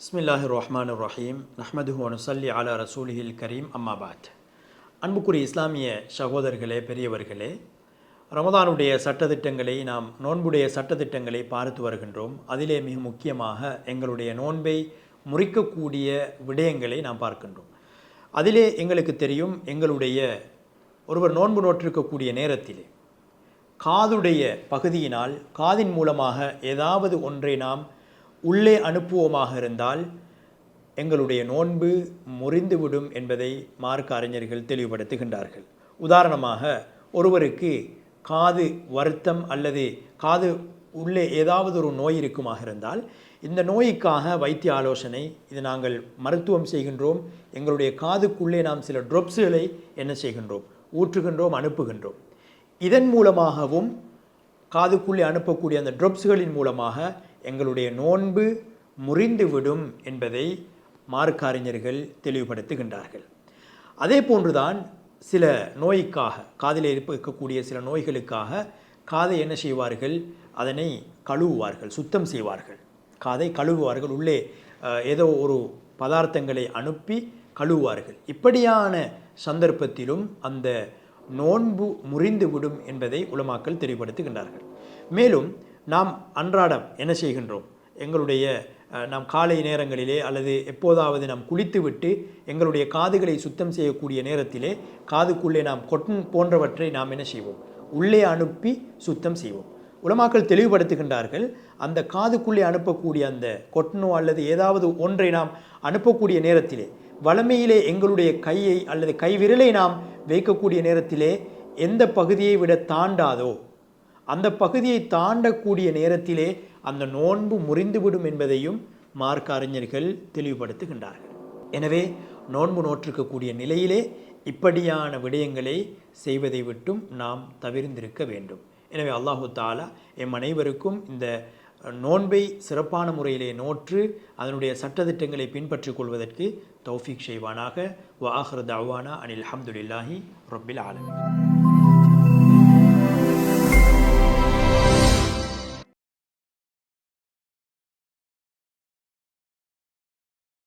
பிஸ்மில்லாஹி ரஹ்மான் ரஹீம் நஹ்மதுஹு வனுசல்லி அலா ரசூலிஹில் கரீம் அம்மாபாத் அன்புக்குரிய இஸ்லாமிய சகோதரர்களே பெரியவர்களே ரமதானுடைய சட்டத்திட்டங்களை நாம் நோன்புடைய சட்டத்திட்டங்களை பார்த்து வருகின்றோம். அதிலே மிக முக்கியமாக எங்களுடைய நோன்பை முறிக்கக்கூடிய விடயங்களை நாம் பார்க்கின்றோம். அதிலே எங்களுக்கு தெரியும் எங்களுடைய ஒருவர் நோன்பு நோற்றிருக்கக்கூடிய நேரத்திலே காதுடைய பகுதியினால் காதின் மூலமாக ஏதாவது ஒன்றை நாம் உள்ளே அனுப்புவோமாக இருந்தால் எங்களுடைய நோன்பு முறிந்துவிடும் என்பதை மார்க்க அறிஞர்கள் தெளிவுபடுத்துகின்றார்கள். உதாரணமாக ஒருவருக்கு காது வருத்தம் அல்லது காது உள்ளே ஏதாவது ஒரு நோய் இருக்குமாக இருந்தால் இந்த நோய்க்காக வைத்திய ஆலோசனை இது நாங்கள் மருத்துவம் செய்கின்றோம். எங்களுடைய காதுக்குள்ளே நாம் சில ட்ரொப்ஸுகளை என்ன செய்கின்றோம்? ஊற்றுகின்றோம் அனுப்புகின்றோம். இதன் மூலமாகவும் காதுக்குள்ளே அனுப்பக்கூடிய அந்த ட்ரொப்ஸுகளின் மூலமாக எங்களுடைய நோன்பு முறிந்துவிடும் என்பதை மார்க்க அறிஞர்கள் தெளிவுபடுத்துகின்றார்கள். அதே போன்றுதான் சில நோய்க்காக காதில் இருக்கக்கூடிய சில நோய்களுக்காக காதை என்ன செய்வார்கள்? அதனை கழுவுவார்கள் சுத்தம் செய்வார்கள். காதை கழுவுவார்கள் உள்ளே ஏதோ ஒரு பதார்த்தங்களை அனுப்பி கழுவுவார்கள். இப்படியான சந்தர்ப்பத்திலும் அந்த நோன்பு முறிந்துவிடும் என்பதை உலமாக்கள் தெளிவுபடுத்துகின்றார்கள். மேலும் நாம் அன்றாடம் என்ன செய்கின்றோம்? எங்களுடைய நாம் காலை நேரங்களிலே அல்லது எப்போதாவது நாம் குளித்துவிட்டு எங்களுடைய காதுகளை சுத்தம் செய்யக்கூடிய நேரத்திலே காதுக்குள்ளே நாம் கொட்டன் போன்றவற்றை நாம் என்ன செய்வோம்? உள்ளே அனுப்பி சுத்தம் செய்வோம். உலமாக்கள் தெளிவுபடுத்துகின்றார்கள் அந்த காதுக்குள்ளே அனுப்பக்கூடிய அந்த கொட்டனோ அல்லது ஏதாவது ஒன்றை நாம் அனுப்பக்கூடிய நேரத்திலே வளமையிலே எங்களுடைய கையை அல்லது கைவிரலை நாம் வைக்கக்கூடிய நேரத்திலே எந்த பகுதியை விட தாண்டாதோ அந்த பகுதியை தாண்டக்கூடிய நேரத்திலே அந்த நோன்பு முறிந்துவிடும் என்பதையும் மார்க்க அறிஞர்கள் தெளிவுபடுத்துகின்றார்கள். எனவே நோன்பு நோற்றிருக்கக்கூடிய நிலையிலே இப்படியான விடயங்களை செய்வதை விட்டும் நாம் தவிர்ந்திருக்க வேண்டும். எனவே அல்லாஹு தாலா எம் அனைவருக்கும் இந்த நோன்பை சிறப்பான முறையிலே நோற்று அதனுடைய சட்டதிட்டங்களை பின்பற்றிக் கொள்வதற்கு தௌஃபிக் செய்வானாக. வாஹர் தவானா அனில் அஹமதுல்லாஹி ரொபில் ஆலமி